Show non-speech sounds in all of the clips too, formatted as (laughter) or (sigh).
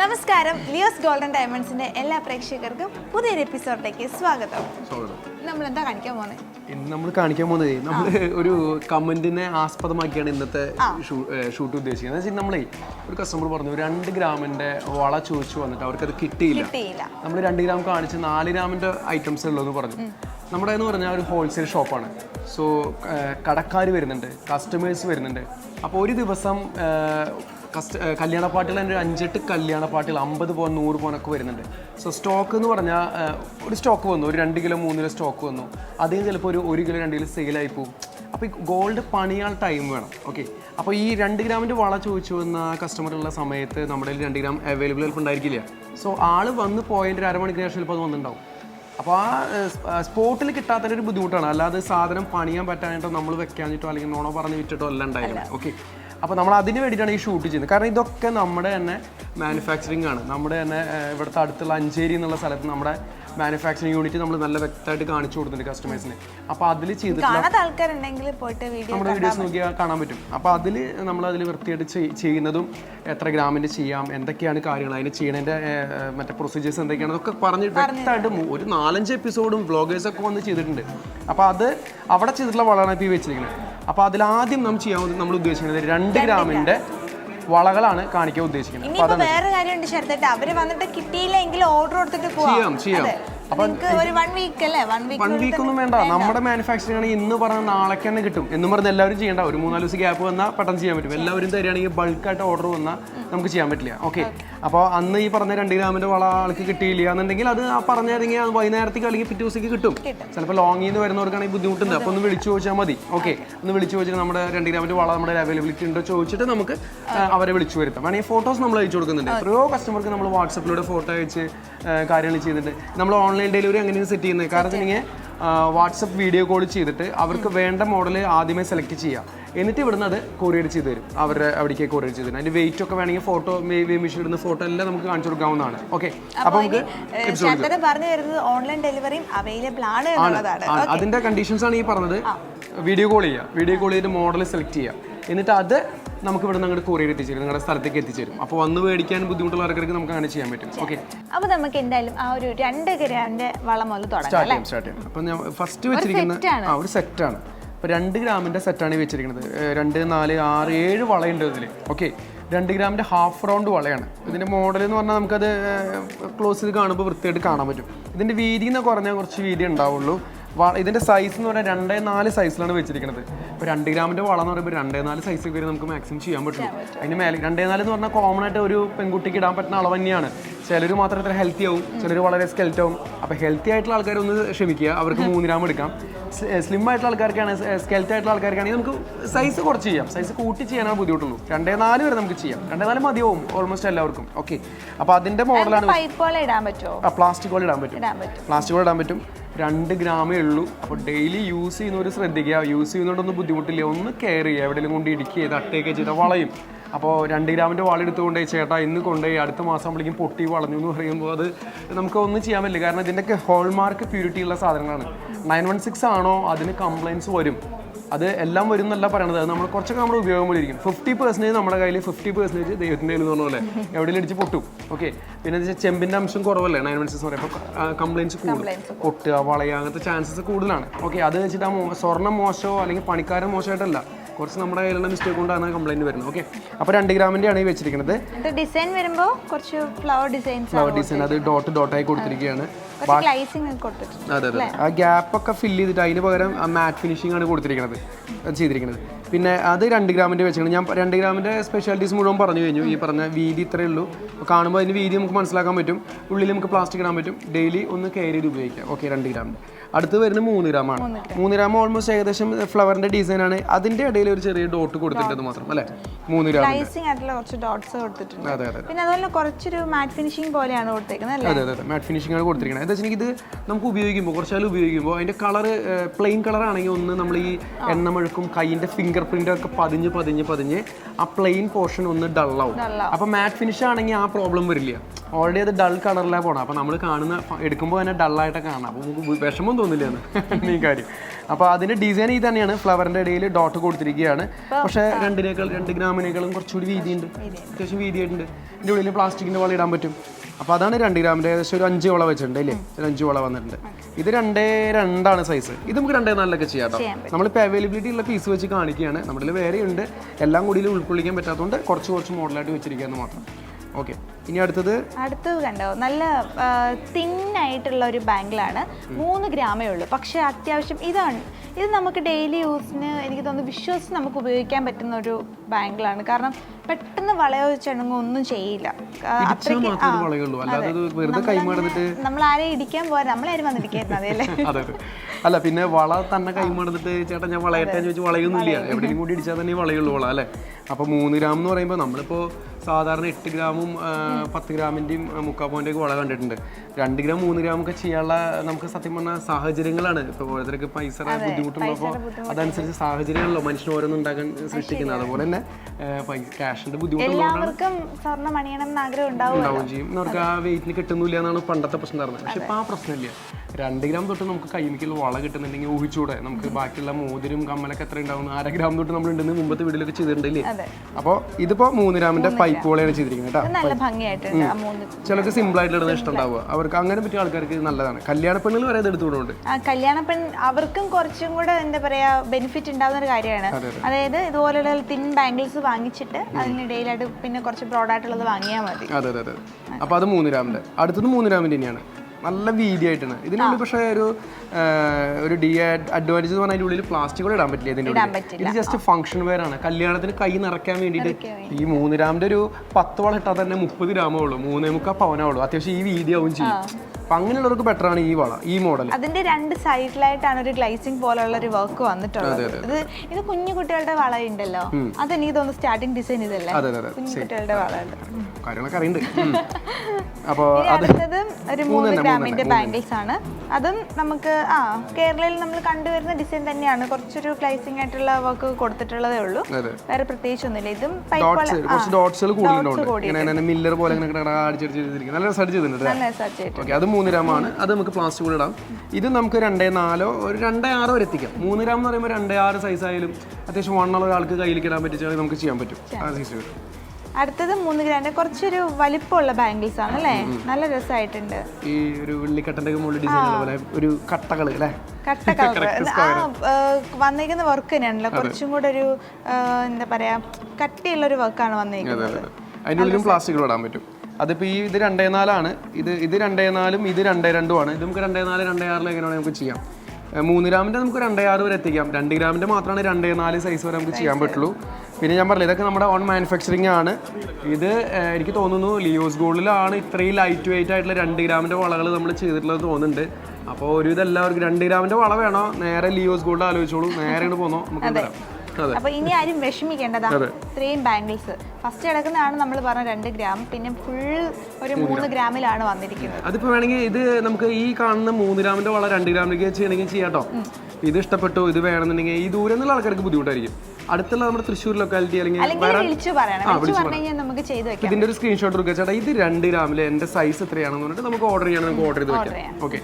നമസ്കാരം. ലിയോസ് ഗോൾഡൻ ഡയമണ്ട്സിന്റെ എല്ലാ പ്രേക്ഷകർക്കും പുതിയൊരു എപ്പിസോഡിലേക്ക് സ്വാഗതം. നമ്മൾ എന്താ കാണിക്കാൻ പോകുന്നത് ഇന്ന് നമ്മൾ കാണിക്കാൻ പോകുന്നത് നമ്മൾ ഒരു കമന്റിനെ ആസ്പദമാക്കിയാണ് ഇന്നത്തെ ഷൂട്ട് ഉദ്ദേശിക്കുന്നത്. വെച്ചാൽ നമ്മളേ ഒരു കസ്റ്റമർ പറഞ്ഞു രണ്ട് ഗ്രാമിന്റെ വള ചോദിച്ചു വന്നിട്ട് അവർക്കത് കിട്ടിയില്ല. നമ്മൾ രണ്ട് ഗ്രാം കാണിച്ച് നാല് ഗ്രാമിന്റെ ഐറ്റംസ് ഉള്ളതെന്ന് പറഞ്ഞു. നമ്മുടെ എന്ന് പറഞ്ഞാൽ ഒരു ഹോൾസെയിൽ ഷോപ്പാണ് സോ കടക്കാർ വരുന്നുണ്ട് കസ്റ്റമേഴ്സ് വരുന്നുണ്ട്. അപ്പോൾ ഒരു ദിവസം കസ്റ്റ കല്യാണ പാട്ടുകൾ തന്നെ ഒരു അഞ്ചെട്ട് കല്യാണ പാട്ടുകൾ അമ്പത് പോൻ നൂറ് പോനൊക്കെ വരുന്നുണ്ട്. സോ സ്റ്റോക്ക് എന്ന് പറഞ്ഞാൽ ഒരു സ്റ്റോക്ക് വന്നു. ഒരു രണ്ട് കിലോ മൂന്ന് കിലോ സ്റ്റോക്ക് വന്നു. അതിൽ ചിലപ്പോൾ ഒരു ഒരു കിലോ രണ്ട് കിലോ സെയിലായി പോകും അപ്പോൾ ഈ ഗോൾഡ് പണിയാൻ ടൈം വേണം. ഓക്കെ അപ്പോൾ ഈ രണ്ട് ഗ്രാമിന്റെ വള ചോദിച്ചു വന്ന കസ്റ്റമർ ഉള്ള സമയത്ത് നമ്മുടെ കയ്യിൽ രണ്ട് ഗ്രാം അവൈലബിൾ ചിലപ്പോൾ ഉണ്ടായിരിക്കില്ല. സോ ആൾ വന്ന് പോയതിന്റെ ഒരു അരമണിക്കൂർ ശേഷം ചിലപ്പോൾ അത് വന്നിട്ടുണ്ടാവും. അപ്പോൾ ആ സ്പോട്ടിൽ കിട്ടാത്തൊരു ബുദ്ധിമുട്ടാണ്. അല്ലാതെ സാധനം പണിയാൻ പറ്റാനായിട്ടോ നമ്മൾ വെക്കാഞ്ഞിട്ടോ അല്ലെങ്കിൽ നോണോ പറഞ്ഞ് വിറ്റിട്ടോ അല്ല ഉണ്ടായിരുന്നു. ഓക്കെ അപ്പോൾ നമ്മൾ അതിന് വേണ്ടിയിട്ടാണ് ഈ ഷൂട്ട് ചെയ്യുന്നത്. കാരണം ഇതൊക്കെ നമ്മുടെ തന്നെ മാനുഫാക്ചറിങ് ആണ്. നമ്മുടെ തന്നെ ഇവിടുത്തെ അടുത്തുള്ള അഞ്ചേരി എന്നുള്ള സ്ഥലത്ത് നമ്മുടെ മാനുഫാക്ചറിങ് യൂണിറ്റ് നമ്മൾ നല്ല വ്യക്തമായിട്ട് കാണിച്ചു കൊടുക്കുന്നുണ്ട് കസ്റ്റമേഴ്സിന് അപ്പോൾ അതിൽ ആൾക്കാരുണ്ടെങ്കിൽ പോയിട്ട് വീഡിയോ നമ്മുടെ വീഡിയോസ് നോക്കിയാൽ കാണാൻ പറ്റും. അപ്പോൾ അതിൽ നമ്മൾ അതിൽ വൃത്തിയായിട്ട് ചെയ്യുന്നതും എത്ര ഗ്രാമിന്റെ ചെയ്യാം എന്തൊക്കെയാണ് കാര്യങ്ങൾ അതിന് ചെയ്യണതിന്റെ മറ്റേ പ്രൊസീജിയേഴ്സ് എന്തൊക്കെയാണ് അതൊക്കെ പറഞ്ഞ് വ്യക്തമായിട്ട് ഒരു നാലഞ്ച് എപ്പിസോഡും വ്ളോഗേഴ്സൊക്കെ വന്ന് ചെയ്തിട്ടുണ്ട്. അപ്പോൾ അത് അവിടെ ചെയ്തിട്ടുള്ള വളമാണ് ഇപ്പോൾ ഈ വെച്ചിരിക്കുന്നത്. അപ്പോൾ അതിൽ ആദ്യം നമ്മൾ ചെയ്യാൻ നമ്മൾ ഉദ്ദേശിക്കുന്നത് രണ്ട് ഗ്രാമിന്റെ വളകളാണ് കാണിക്കാൻ ഉദ്ദേശിക്കുന്നത്. ഇനിയിപ്പോ വേറെ കാര്യമുണ്ട് ശരത്തേട്ട്. അവർ വന്നിട്ട് കിട്ടിയില്ലെങ്കിൽ ഓർഡർ കൊടുത്തിട്ട് ചെയ്യാം, ചെയ്യാം. വൺ വീക്ക് ഒന്നും വേണ്ട. നമ്മുടെ മാനുഫാക്ചറിംഗ് ആണ് ഇന്ന് പറഞ്ഞ നാളേക്ക് തന്നെ കിട്ടും. എന്ന് പറഞ്ഞ് എല്ലാവരും ചെയ്യേണ്ട. ഒരു മൂന്നാൽ ദിവസം ഗ്യാപ്പ് വന്നാൽ പെട്ടെന്ന് ചെയ്യാൻ പറ്റും. എല്ലാവരും തരികയാണെങ്കിൽ ബൾക്കായിട്ട് ഓർഡർ വന്നാൽ നമുക്ക് ചെയ്യാൻ പറ്റില്ല. ഓക്കെ അപ്പോൾ അന്ന് ഈ പറഞ്ഞ രണ്ട് ഗ്രാമിന്റെ വള ആൾക്ക് കിട്ടിയില്ല എന്നുണ്ടെങ്കിൽ അത് ആ പറഞ്ഞിറങ്ങി അത് വൈകുന്നേരത്തേക്ക് അല്ലെങ്കിൽ പിറ്റേ ദിവസത്തേക്ക് കിട്ടും. ചിലപ്പോൾ ലോങ്ങിൽ നിന്ന് വരുന്നവർക്കാണെങ്കിൽ ബുദ്ധിമുട്ടുണ്ട്. അപ്പോൾ ഒന്ന് വിളിച്ചു ചോദിച്ചാൽ മതി. ഓക്കെ ഒന്ന് വിളിച്ചു ചോദിച്ചാൽ നമ്മുടെ രണ്ട് ഗ്രാമിന്റെ വള നമ്മുടെ അവൈലബിലിറ്റി ഉണ്ടോ ചോദിച്ചിട്ട് നമുക്ക് അവരെ വിളിച്ചു വരുത്താം. വേണമെങ്കിൽ ഫോട്ടോസ് നമ്മൾ അയച്ചു കൊടുക്കുന്നുണ്ട്. എത്രയോ കസ്റ്റമർക്ക് നമ്മൾ വാട്സപ്പിലൂടെ ഫോട്ടോ അയച്ച് കാര്യങ്ങൾ ചെയ്തിട്ട് നമ്മൾ ഓൺലൈൻ ഡെലിവറി അങ്ങനെയാണ് സെറ്റ് ചെയ്യുന്നത്. കാരണം വെച്ചിട്ടുണ്ടെങ്കിൽ വാട്സപ്പ് വീഡിയോ കോൾ ചെയ്തിട്ട് അവർക്ക് വേണ്ട മോഡൽ ആദ്യമേ സെലക്ട് ചെയ്യാം. എന്നിട്ട് ഇവിടുന്ന് അത് കൊറിയർ ചെയ്ത് തരും. അവരുടെ അവിടേക്ക് കൊറിയർ ചെയ്ത് തരും. അതിന്റെ വെയിറ്റ് ഒക്കെ വേണമെങ്കിൽ ഫോട്ടോ മെഷീൻ ഇടുന്ന ഫോട്ടോ എല്ലാം നമുക്ക് കാണിച്ചു കൊടുക്കാവുന്നതാണ്. ഓക്കെ അപ്പൊ നമുക്ക് ശരത്തേട്ട് പറഞ്ഞു വരുന്നത് ഓൺലൈൻ ഡെലിവറിയും അവൈലബിൾ ആണ് അതിന്റെ കണ്ടീഷൻസ് ആണ് ഈ പറഞ്ഞത്. വീഡിയോ കോൾ ചെയ്യുക വീഡിയോ കോൾ ചെയ്തിട്ട് മോഡൽ സെലക്ട് ചെയ്യുക എന്നിട്ട് അത് നമുക്ക് ഇവിടെ നിങ്ങളുടെ കൊറിയർ എത്തിച്ചേരും നിങ്ങളുടെ സ്ഥലത്തേക്ക് എത്തിച്ചേരും. അപ്പോൾ വന്ന് മേടിക്കാൻ ബുദ്ധിമുട്ടുള്ള ആൾക്കാർക്ക് നമുക്ക് അങ്ങനെ ചെയ്യാൻ പറ്റും. ഓക്കെ അപ്പോൾ നമുക്ക് എന്തായാലും ആ ഒരു രണ്ട് ഗ്രാമിന്റെ വളം മുതൽ തുടങ്ങാം സ്റ്റാർട്ട് ചെയ്യാം സ്റ്റാർട്ട് ചെയ്യാം. അപ്പോൾ ഞാൻ ഫസ്റ്റ് വെച്ചിരിക്കുന്ന ആ ഒരു സെറ്റ് ആണ്. അപ്പോൾ രണ്ട് ഗ്രാമിന്റെ സെറ്റാണ് ഈ വെച്ചിരിക്കുന്നത്. രണ്ട് നാല് ആറ് ഏഴ് വളയുണ്ട് ഇതിൽ ഓക്കെ രണ്ട് ഗ്രാമിന്റെ ഹാഫ് റൗണ്ട് വളയാണ്. ഇതിന്റെ മോഡൽ എന്ന് പറഞ്ഞാൽ നമുക്കത് ക്ലോസ് ചെയ്ത് കാണുമ്പോൾ വൃത്തിയായിട്ട് കാണാൻ പറ്റും. ഇതിന്റെ വീതി എന്ന് പറഞ്ഞാൽ കുറച്ച് വീതി ഉണ്ടാവുള്ളൂ. ഇതിന്റെ സൈസ് എന്ന് പറഞ്ഞാൽ രണ്ടേ നാല് സൈസിലാണ് വെച്ചിരിക്കുന്നത് ഇപ്പോൾ രണ്ട് ഗ്രാമിന്റെ വളം എന്ന് പറയുമ്പോൾ രണ്ടേ നാല് സൈസ് വരെ നമുക്ക് മാക്സിമം ചെയ്യാൻ പറ്റും. അതിന് മേലെ രണ്ടേ നാല് എന്ന് പറഞ്ഞാൽ കോമൺ ആയിട്ട് ഒരു പെൺകുട്ടിക്ക് ഇടാൻ പറ്റുന്ന അളവ് തന്നെയാണ്. ചിലർ മാത്രം ഇത്ര ഹെൽത്തി ആവും ചിലർ വളരെ സ്കെൽറ്റ് ആവും. അപ്പോൾ ഹെൽത്തി ആയിട്ടുള്ള ആൾക്കാർ ഒന്ന് ക്ഷമിക്കുക അവർക്ക് മൂന്ന് ഗ്രാം എടുക്കാം. സ്ലിം ആയിട്ടുള്ള ആൾക്കാർക്കാണ് സ്കെൽറ്റ് ആയിട്ടുള്ള ആൾക്കാർക്കാണെങ്കിൽ നമുക്ക് സൈസ് കുറച്ച് ചെയ്യാം. സൈസ് കൂട്ടി ചെയ്യാനാണ് ബുദ്ധിമുട്ടുള്ളൂ. രണ്ടേ നാല് വരെ നമുക്ക് ചെയ്യാം. രണ്ടേ നാല് മതിയാവും ഓൾമോസ്റ്റ് എല്ലാവർക്കും. ഓക്കെ അപ്പോൾ അതിന്റെ മോഡലാണ് പ്ലാസ്റ്റിക് പോലെ ഇടാൻ പറ്റും. ഇടാൻ പറ്റും. പ്ലാസ്റ്റിക് പോലെ ഇടാൻ പറ്റും. രണ്ട് ഗ്രാമേ ഉള്ളൂ. അപ്പോൾ ഡെയിലി യൂസ് ചെയ്യുന്നവർ ശ്രദ്ധിക്കുക. യൂസ് ചെയ്യുന്നതുകൊണ്ടൊന്നും ബുദ്ധിമുട്ടില്ല. ഒന്ന് കെയർ ചെയ്യുക. എവിടെയെങ്കിലും കൊണ്ട് ഇടിക്കുക. തട്ടുകയൊക്കെ ചെയ്താൽ വളയും. അപ്പോൾ രണ്ട് ഗ്രാമിന്റെ വാൾ എടുത്തുകൊണ്ട് ചേട്ടാ ഇന്ന് കൊണ്ടുപോയി അടുത്ത മാസം ആകുമ്പോഴേക്കും പൊട്ടി വളഞ്ഞു എന്ന് പറയുമ്പോൾ അത് നമുക്ക് ഒന്നും ചെയ്യാൻ പറ്റില്ല. കാരണം ഇതിന്റെയൊക്കെ ഹോൾമാർക്ക് പ്യൂരിറ്റി ഉള്ള സാധനങ്ങളാണ്. നയൻ വൺ സിക്സ് ആണോ? അതിന് കംപ്ലയിൻസ് വരും. അത് എല്ലാം വരും എന്നല്ല പറയണത്. അത് നമ്മൾ കുറച്ചൊക്കെ നമ്മുടെ ഉപയോഗം പോലെ ഇരിക്കും. ഫിഫ്റ്റി പെർസെന്റേജ് നമ്മുടെ കയ്യിൽ ഫിഫ്റ്റി പെർസെന്റേജ് ദൈവത്തിന്റെ കയ്യിൽ എന്ന് പറഞ്ഞ പോലെ എവിടെയും അടിച്ച് പൊട്ടും. ഓക്കെ പിന്നെ എന്താ വെച്ചാൽ ചെമ്പിന്റെ അംശം കുറവല്ലേ? നയൻ വൺ സിക്സ് പറയുമ്പോൾ കംപ്ലയിൻസ് കൂടും. പൊട്ടുക വളയുക അങ്ങനത്തെ ചാൻസസ് കൂടുതലാണ്. ഓക്കെ അത് വെച്ചിട്ട് ആ സ്വർണം മോശമോ അല്ലെങ്കിൽ പണിക്കാരൻ മോശമായിട്ടല്ല. കുറച്ച് നമ്മുടെ കയ്യിലുള്ള മിസ്റ്റേക്ക് കൊണ്ടാണ് കംപ്ലൈന്റ് വരുന്നത്. ഓക്കെ അപ്പോൾ രണ്ട് ഗ്രാമിന്റെ ആണ് ഈ വെച്ചിരിക്കുന്നത്. ഇത് ഡിസൈൻ വരുമ്പോ കുറച്ച് ഫ്ലവർ ഡിസൈൻസ് ഫ്ലവർ ഡിസൈൻ അത് ഡോട്ട് ഡോട്ടായി കൊടുത്തിരിക്കുകയാണ്. ഗ്ലൈസിംഗ് ഒക്കെ കൊടുത്തിട്ടുണ്ട്. അതെ അതെ ആ ഗ്യാപ്പ് ഒക്കെ ഫില്ല് ചെയ്തിട്ട് അതിന് പകരം മാറ്റ് ഫിനിഷിംഗ് ആണ് കൊടുത്തിരിക്കുന്നത് ചെയ്തിരിക്കുന്നത് പിന്നെ അത് രണ്ട് ഗ്രാമിന്റെ വെച്ചാണ് ഞാൻ രണ്ട് ഗ്രാമിന്റെ സ്പെഷ്യാലിറ്റീസ് മുഴുവൻ പറഞ്ഞു കഴിഞ്ഞു. ഈ പറഞ്ഞ വീതി ഇത്രയേ ഉള്ളൂ. കാണുമ്പോൾ അതിന് വീതി നമുക്ക് മനസ്സിലാക്കാൻ പറ്റും. ഉള്ളിൽ നമുക്ക് പ്ലാസ്റ്റിക് ഇടാൻ പറ്റും. ഡെയിലി ഒന്ന് കെയർ ചെയ്ത് ഉപയോഗിക്കാം. ഓക്കെ രണ്ട് ഗ്രാമിന്റെ അടുത്ത് വരുന്നത് മൂന്ന് ഗ്രാമാണ് മൂന്ന് ഗ്രാം ഓൾമോസ്റ്റ് ഏകദേശം ഫ്ലവറിന്റെ ഡിസൈൻ ആണ്. അതിന്റെ ഇടയിൽ ഒരു ചെറിയ ഡോട്ട് കൊടുത്തിട്ടുണ്ട് മാത്രം അല്ലേ? മൂന്ന് ഗ്രാം കുറച്ച് ഡോട്ട്സ് കൊടുത്തിട്ടുണ്ട്. അതെ അതെ പിന്നെ അതുപോലെ കുറച്ചൊരു മാറ്റ് ഫിനിഷിംഗ് പോലെയാണ് കൊടുത്തേക്കുന്നത് അതെ അതെ മാറ്റ് ഫിനിഷിംഗ് ആണ് കൊടുത്തിരിക്കുന്നത്. എന്താ വെച്ചാൽ ഇത് നമുക്ക് ഉപയോഗിക്കുമ്പോൾ കുറച്ചാലും ഉപയോഗിക്കുമ്പോൾ അതിന്റെ കളർ പ്ലെയിൻ കളർ ആണെങ്കിൽ ഒന്ന് നമ്മൾ ഈ എണ്ണമഴുക്കും കൈയിന്റെ ഫിംഗർ പ്രിന്റ് ഒക്കെ പതിഞ്ഞ് പതിഞ്ഞ് പതിഞ്ഞ് ആ പ്ലെയിൻ പോർഷൻ ഒന്ന് ഡള്ളാവും അപ്പോൾ മാറ്റ് ഫിനിഷ് ആണെങ്കിൽ ആ പ്രോബ്ലം വരില്ല. ഓൾറെഡി അത് ഡൾ കളറിലാണ് പോകണം അപ്പോൾ നമ്മൾ കാണുന്ന എടുക്കുമ്പോൾ തന്നെ ഡള്ളായിട്ടൊക്കെ കാണണം. അപ്പോൾ നമുക്ക് വിഷമം തോന്നില്ല എന്ന് (laughs) ഈ കാര്യം. അപ്പോൾ അതിന്റെ ഡിസൈൻ ഈ തന്നെയാണ്. ഫ്ലവറിന്റെ ഇടയിൽ ഡോട്ട് കൊടുത്തിരിക്കുകയാണ്. പക്ഷേ രണ്ടിനേക്കാൾ രണ്ട് ഗ്രാമിനേക്കാളും കുറച്ചുകൂടി വീതിയുണ്ട്. അത്യാവശ്യം വീതിയായിട്ടുണ്ട്. ഇതിന്റെ ഉള്ളിൽ പ്ലാസ്റ്റിക്കിന്റെ വള ഇടാൻ പറ്റും. അപ്പോൾ അതാണ് രണ്ട് ഗ്രാമിന്റെ ഏകദേശം ഒരു അഞ്ച് വള വെച്ചിട്ടുണ്ട് അല്ലേ? ഒരു അഞ്ച് വള വന്നിട്ടുണ്ട്. ഇത് രണ്ടേ രണ്ടാണ് സൈസ് ഇത് നമുക്ക് രണ്ടേ നാലിലൊക്കെ ചെയ്യാം കേട്ടോ നമ്മളിപ്പോൾ അവൈലബിലിറ്റി ഉള്ള പീസ് വെച്ച് കാണിക്കുകയാണ്. നമ്മുടെ വേറെയുണ്ട്. എല്ലാം കൂടി ഉൾക്കൊള്ളിക്കാൻ പറ്റാത്തതുകൊണ്ട് കുറച്ച് കുറച്ച് മോഡലായിട്ട് വെച്ചിരിക്കുകയെന്ന് മാത്രം. ഓക്കെ ഇനി അടുത്തത്? അടുത്തത് കണ്ടോ? നല്ല തിൻ ആയിട്ടുള്ള ഒരു ബാങ്കിലാണ് മൂന്ന് ഗ്രാമേ ഉള്ളൂ. പക്ഷേ അത്യാവശ്യം ഇതാണ്. ഇത് നമുക്ക് ഡെയിലി യൂസിന് എനിക്ക് തോന്നുന്നു വിശ്വസിച്ച് നമുക്ക് ഉപയോഗിക്കാൻ പറ്റുന്ന ഒരു ബാങ്കിലാണ് കാരണം പെട്ടെന്ന് വളയോ ചെണങ്ങോ ഒന്നും ചെയ്യില്ല. അത്രയ്ക്ക് നമ്മൾ ആരെയും ഇടിക്കാൻ പോരാ. നമ്മളാരും വന്നിരിക്കായിരുന്നു അതെയല്ലേ (laughs) അതെ അതെ. അല്ല പിന്നെ വള തന്നെ കൈമടന്നിട്ട് ചേട്ടാ ഞാൻ വളയട്ടെ ചോദിച്ച് വളയൊന്നുമില്ല എവിടെയും കൂടി ഇടിച്ചാൽ തന്നെ വളയുള്ളൂ വള അല്ലേ? അപ്പോൾ മൂന്ന് ഗ്രാം എന്ന് പറയുമ്പോൾ നമ്മളിപ്പോൾ സാധാരണ എട്ട് ഗ്രാമും ആ, പത്ത് ഗ്രാമിന്റെയും മുക്കാൽ പോയിന്റെയൊക്കെ വള കണ്ടിട്ടുണ്ട്. രണ്ട് ഗ്രാം മൂന്ന് ഗ്രാം ഒക്കെ ചെയ്യാനുള്ള നമുക്ക് സത്യം പറഞ്ഞാൽ സാഹചര്യങ്ങളാണ്. ഇപ്പോൾ ഓരോരുത്തർക്ക് പൈസ ബുദ്ധിമുട്ടുള്ളപ്പോൾ അതനുസരിച്ച് സാഹചര്യങ്ങളല്ലോ മനുഷ്യൻ ഓരോന്നും ഉണ്ടാക്കാൻ സൃഷ്ടിക്കുന്നത്. അതുപോലെ തന്നെ ക്യാഷിന്റെ ബുദ്ധിമുട്ടുള്ളതുകൊണ്ടാണ് എല്ലാവർക്കും സ്വർണം അണിയണം എന്ന് ആഗ്രഹം ഉണ്ടാവും ഉണ്ടാവുകയും ചെയ്യും. അവർക്ക് ആ വെയിറ്റിന് കിട്ടുന്നില്ല എന്നാണ് പണ്ടത്തെ പ്രശ്നം പറഞ്ഞത് പക്ഷെ ഇപ്പൊ ആ പ്രശ്നമില്ല. രണ്ട് ഗ്രാം തൊട്ട് നമുക്ക് കൈമിക്കുള്ള വള കിട്ടുന്നുണ്ടെങ്കിൽ ഊഹിച്ചൂടെ? നമുക്ക് ബാക്കിയുള്ള മോതിരും കമ്മലൊക്കെ എത്ര ഉണ്ടാവും അര ഗ്രാം തൊട്ട് നമ്മൾ ഉണ്ടെന്ന് മുമ്പത്തെ വീഡിയോയിലൊക്കെ ചെയ്തിട്ടുണ്ടല്ലേ? അതെ. അപ്പോൾ ഇതിപ്പോ മൂന്ന് ഗ്രാമിന്റെ പൈപ്പ് വളയാണ് ചെയ്തിരിക്കുന്നത് കേട്ടോ. നല്ല ഭംഗിയായിട്ടുണ്ട്. ആ മൂന്ന് ചിലർക്ക് സിമ്പിൾ ആയിട്ട് ഇടുന്നത് ഇഷ്ടം ഉണ്ടാവുക. അവർക്ക് അങ്ങനെ പറ്റിയ ആൾക്കാർക്ക് ഇത് നല്ലതാണ്. കല്യാണ പെണ്ണുകൾ വരെ ഇത് എടുത്തുകൊണ്ടുണ്ട് ആ കല്യാണ പെൺ അവർക്കും കുറച്ചും കൂടെ എന്താ പറയാ ബെനിഫിറ്റ് ഉണ്ടാവുന്ന ഒരു കാര്യമാണ്. അതായത് ഇതുപോലുള്ള തിൻ ബാംഗിൾസ് വാങ്ങിച്ചിട്ട് അതിനിടയിലായിട്ട് പിന്നെ കുറച്ച് ബ്രോഡായിട്ടുള്ളത് വാങ്ങിയാൽ മതി. അതെ അതെ അതെ. അപ്പോൾ അത് മൂന്ന് ഗ്രാമിന്റെ. അടുത്തത് മൂന്ന് ഗ്രാമിന്റെ തന്നെയാണ്. നല്ല വീതിയായിട്ടാണ്. ഇതിനുള്ളിൽ പക്ഷേ ഒരു ഒരു ഡി അഡ്വാന്റേജ് എന്ന് പറഞ്ഞാൽ അതിന്റെ ഉള്ളിൽ പ്ലാസ്റ്റിക് കൂടെ ഇടാൻ പറ്റില്ല ഇതിന്റെ ഉള്ളിൽ. ഇത് ജസ്റ്റ് ഫംഗ്ഷൻ വെയർ ആണ്. കല്യാണത്തിന് കൈ നിറയ്ക്കാൻ വേണ്ടിയിട്ട് ഈ മൂന്ന് ഗ്രാമിന്റെ ഒരു പത്ത് വളം ഇട്ടാൽ തന്നെ മുപ്പത് ഗ്രാമേ ഉള്ളൂ. മൂന്നേ മുക്കാൽ പവനേ ഉള്ളൂ. അത്യാവശ്യം ഈ വീതിയാവും ചെയ്യും. അപ്പം അങ്ങനെയുള്ളവർക്ക് ബെറ്റർ ആണ് ഈ വള ഈ മോഡൽ അതിന്റെ രണ്ട് സൈഡിലായിട്ടാണ് ഒരു ഗ്ലൈസിംഗ് പോലുള്ള ഒരു വർക്ക് വന്നിട്ടുള്ളത്. ഇത് ഇത് കുഞ്ഞു കുട്ടികളുടെ വള ഉണ്ടല്ലോ അതെനിക്ക് തോന്നുന്നു സ്റ്റാർട്ടിംഗ് ഡിസൈൻ ഇതല്ലേ? അതെ അതെ അതെ. കുഞ്ഞു കുട്ടികളുടെ വള കാര്യങ്ങളൊക്കെ അറിയുന്നുണ്ട് അപ്പോൾ ഇനി അത് അടുത്തത് ഒരു മൂന്ന് ഗ്രാമിന്റെ ബാംഗിൾസ് ആണ്. അതും നമുക്ക് ആ കേരളയിൽ നമ്മൾ കണ്ടുവരുന്ന ഡിസൈൻ തന്നെയാണ്. കുറച്ചൊരു ഗ്ലൈസിംഗ് ആയിട്ടുള്ള വർക്ക് കൊടുത്തിട്ടുള്ളതേ ഉള്ളൂ. വേറെ പ്രത്യേകിച്ച് ഒന്നുമില്ല ഇതും ഡോട്ട്സുകൾ കൂടുതലുണ്ട് മില്ലർ പോലെ നല്ല റിസൾട്ട് ചെയ്തിട്ടുണ്ട് അത് മൂന്ന് ഗ്രാമാണ് അത് നമുക്ക് പ്ലാസ്റ്റിക് കൂടെ ഇടാം. ഇത് നമുക്ക് രണ്ടേ നാലോ ഒരു രണ്ടേ ആറോ വരെ എത്തിക്കാം. മൂന്ന് ഗ്രാം എന്ന് പറയുമ്പോൾ രണ്ടേ ആറ് സൈസ് ആയാലും അത്യാവശ്യം വണ്ണുള്ള ഒരാൾക്ക് കയ്യിലേക്ക് ഇടാൻ പറ്റിച്ചാൽ നമുക്ക് ചെയ്യാൻ പറ്റും. ആ സൈസ് വരും അടുത്തത് മൂന്ന് ഗ്രാമിന്റെ കുറച്ചൊരു വലിപ്പമുള്ള ബാംഗിൾസ് ആണ് അല്ലേ? നല്ല രസമായിട്ടുണ്ട് ഈ ഒരു വെള്ളിക്കട്ടന്റെ മുകളിൽ ഡിസൈൻ പോലെ ഒരു കട്ടകൾ അല്ലേ? കട്ട കളർ (laughs) ആ ആ, വന്നിരിക്കുന്ന വർക്ക് തന്നെയാണല്ലോ. കുറച്ചും കൂടെ ഒരു എന്താ പറയാ കട്ടിയുള്ള ഒരു വർക്കാണ് വന്നിരിക്കുന്നത് അതിനുള്ളിലും പ്ലാസ്റ്റിക് ഇടാൻ പറ്റും. അതിപ്പോൾ ഈ ഇത് രണ്ടേ നാലാണ്. ഇത് ഇത് രണ്ടേ നാലും ഇത് രണ്ടേ രണ്ടുമാണ്. ഇത് നമുക്ക് രണ്ടേ നാല് രണ്ടേ ആറിൽ എങ്ങനെയാണ് നമുക്ക് ചെയ്യാം. മൂന്ന് ഗ്രാമിന്റെ നമുക്ക് രണ്ടേ ആറ് വരെ എത്തിക്കാം. രണ്ട് ഗ്രാമിന്റെ മാത്രമാണ് രണ്ടേ നാല് സൈസ് വരെ നമുക്ക് ചെയ്യാൻ പറ്റുള്ളൂ. പിന്നെ ഞാൻ പറഞ്ഞില്ല ഇതൊക്കെ നമ്മുടെ ഓൺ മാനുഫാക്ചറിങ് ആണ്. ഇത് എനിക്ക് തോന്നുന്നു ലിയോസ് ഗോൾഡിലാണ് ഇത്രയും ലൈറ്റ് വെയിറ്റ് ആയിട്ടുള്ള രണ്ട് ഗ്രാമിന്റെ വളകൾ നമ്മൾ ചെയ്തിട്ടുള്ളത് തോന്നുന്നുണ്ട്. അപ്പോൾ ഒരു ഇതെല്ലാവർക്കും രണ്ട് ഗ്രാമിന്റെ വള വേണോ? നേരെ ലിയോസ് ഗോൾഡ് ആലോചിച്ചോളൂ. നേരെ ഇങ്ങോട്ട് പോന്നോ? നമുക്ക് അതെ. അപ്പൊ ഇനി ആരും വിഷമിക്കേണ്ടതാ. ഇത്രയും ബാംഗിൾസ് ഫസ്റ്റ് ഇടക്കുന്നതാണ് നമ്മൾ പറഞ്ഞ രണ്ട് ഗ്രാം പിന്നെ ഫുൾ ഒരു മൂന്ന് ഗ്രാമിലാണ് വന്നിരിക്കുന്നത്. അതിപ്പോ വേണമെങ്കിൽ ഇത് നമുക്ക് ഈ കാണുന്ന മൂന്ന് ഗ്രാമിന്റെ വള രണ്ട് ഗ്രാമിലേക്ക് ചെയ്യണമെങ്കിൽ ചെയ്യാട്ടോ ഇത് ഇഷ്ടപ്പെട്ടു ഇത് വേണമെന്നുണ്ടെങ്കിൽ ഈ ദൂരം നിന്നുള്ള ആൾക്കാർക്ക് ബുദ്ധിമുട്ടായിരിക്കും. അടുത്തുള്ള നമ്മുടെ തൃശ്ശൂർ ലൊക്കാലിറ്റി അല്ലെങ്കിൽ നമുക്ക് ഇതിന്റെ ഒരു സ്ക്രീൻഷോട്ട് എടുക്കുക ചേട്ടാ. ഇത് രണ്ട് ഗ്രാമിലെ എന്റെ സൈസ് എത്രയാണെന്ന് പറഞ്ഞിട്ട് നമുക്ക് ഓർഡർ ചെയ്യണം നമുക്ക് ഓർഡർ ചെയ്ത് വെക്കാം. ഓക്കെ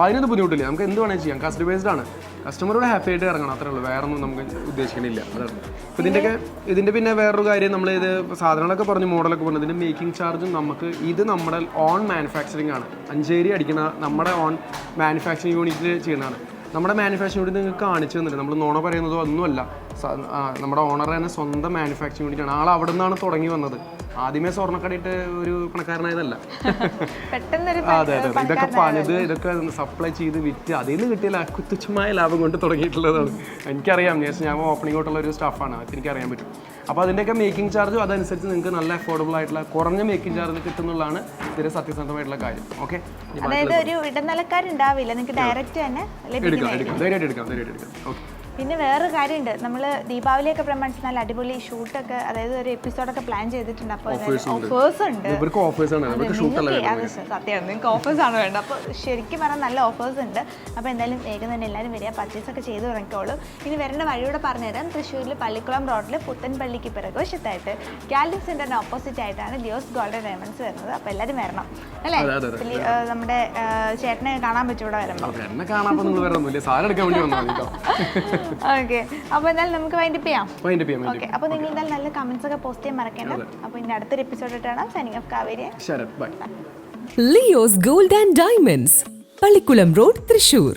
അതിനൊന്നും ബുദ്ധിമുട്ടില്ല. നമുക്ക് എന്ത് വേണേലും ചെയ്യാം. കസ്റ്റമർ ബേസ്ഡ് ആണ്. കസ്റ്റമറോട് ഹാപ്പി ആയിട്ട് ഇറങ്ങണം. അത്രേ ഉള്ളൂ. വേറെ ഒന്നും നമുക്ക് ഉദ്ദേശിക്കണില്ല. അതാണ്. അപ്പോൾ ഇതിന്റെയൊക്കെ ഇതിന്റെ പിന്നെ വേറൊരു കാര്യം നമ്മൾ ഇത് സാധനങ്ങളൊക്കെ പറഞ്ഞു മോഡലൊക്കെ പറഞ്ഞു ഇതിന്റെ മേക്കിംഗ് ചാർജും നമുക്ക് ഇത് നമ്മുടെ ഓൺ മാനുഫാക്ചറിങ് ആണ്. അഞ്ചേരി അടിക്കുന്ന നമ്മുടെ ഓൺ മാനുഫാക്ചറിങ് യൂണിറ്റിൽ ചെയ്യുന്നതാണ്. നമ്മുടെ മാനുഫാക്ചറിംഗ് യൂണിറ്റ് നിങ്ങൾക്ക് കാണിച്ചു തന്നിട്ട് നമ്മൾ നോണ പറയുന്നതോ ഒന്നുമല്ല നമ്മുടെ ഓണർ തന്നെ സ്വന്തം മാനുഫാക്ചറിംഗ് യൂണിറ്റാണ് ആൾ അവിടെ നിന്നാണ് തുടങ്ങി വന്നത്. ആദ്യമേ സ്വർണക്കടയിട്ട് ഒരു പണക്കാരനായതല്ല. (laughs) അതെ അതെ. ഇതൊക്കെ പണിത് ഇതൊക്കെ സപ്ലൈ ചെയ്ത് വിറ്റ് അതിൽ നിന്ന് കിട്ടിയ കുത്തുച്ഛമായ ലാഭം കൊണ്ട് തുടങ്ങിയിട്ടുള്ളതാണ്. എനിക്കറിയാം ഞാൻ ഞാൻ ഓപ്പണിംഗ് ആയിട്ടുള്ള ഒരു സ്റ്റാഫാണ് അത് എനിക്കറിയാൻ പറ്റും. അപ്പോൾ അതിന്റെയൊക്കെ മേക്കിംഗ് ചാർജും അതനുസരിച്ച് നിങ്ങൾക്ക് നല്ല അഫോർഡബിൾ ആയിട്ടുള്ള കുറഞ്ഞ മേക്കിംഗ് ചാർജ് കിട്ടുന്നുള്ളതാണ് ഇതിന്റെ സത്യസന്ധമായിട്ടുള്ള കാര്യം. ഓക്കെ അതായത് ഒരു ഇടനിലക്കാരുണ്ടാവില്ല നിങ്ങൾക്ക് ഡയറക്റ്റ് തന്നെ എടുക്കാം എടുക്കാം ധൈര്യമായിട്ട് എടുക്കാം ധൈര്യമായിട്ട് എടുക്കാം. ഓക്കെ പിന്നെ വേറൊരു കാര്യമുണ്ട്. നമ്മൾ ദീപാവലിയൊക്കെ പ്രമാണിച്ച് നല്ല അടിപൊളി ഷൂട്ടൊക്കെ അതായത് ഒരു എപ്പിസോഡൊക്കെ പ്ലാൻ ചെയ്തിട്ടുണ്ട്. അപ്പോൾ ഓഫേഴ്സ് ഉണ്ട്. സത്യമാണ് നിങ്ങൾക്ക് ഓഫേഴ്സ് ആണ് വേണ്ടത്. അപ്പോൾ ശരിക്കും പറഞ്ഞാൽ നല്ല ഓഫേഴ്സ് ഉണ്ട്. അപ്പോൾ എന്തായാലും വേഗം തന്നെ എല്ലാവരും വരിക. പർച്ചേസ് ഒക്കെ ചെയ്ത് തുടങ്ങിക്കോളൂ. ഇനി വരേണ്ട വഴിയൂടെ പറഞ്ഞുതരാം. തൃശ്ശൂരിൽ പള്ളിക്കുളം റോഡിൽ പുത്തൻപള്ളിക്ക് പിറകുവശത്തായിട്ട് ഗാലറി സെന്ററിന് ഓപ്പോസിറ്റ് ആയിട്ടാണ് ലിയോസ് ഗോൾഡൻ ഡയമണ്ട്സ് വരുന്നത്. അപ്പോൾ എല്ലാവരും വരണം. അല്ലേ? നമ്മുടെ ചേട്ടനെ കാണാൻ പറ്റും ഇവിടെ വരുമ്പോൾ ഓക്കെ അപ്പോൾ എന്തായാലും നമുക്ക് വൈൻഡപ്പ് ചെയ്യാം. വൈൻഡ് ചെയ്യാം ഓക്കെ അപ്പോൾ നിങ്ങൾ എന്തായാലും നല്ല കമന്റ്സ് ഒക്കെ പോസ്റ്റ് ചെയ്യാൻ മറക്കണ്ട. അപ്പോൾ ഇനി അടുത്തൊരു എപ്പിസോഡ് ഇട്ടാണ് signing off Kaveri Sharath by Leo's gold and diamonds Pallikkulam road Thrissur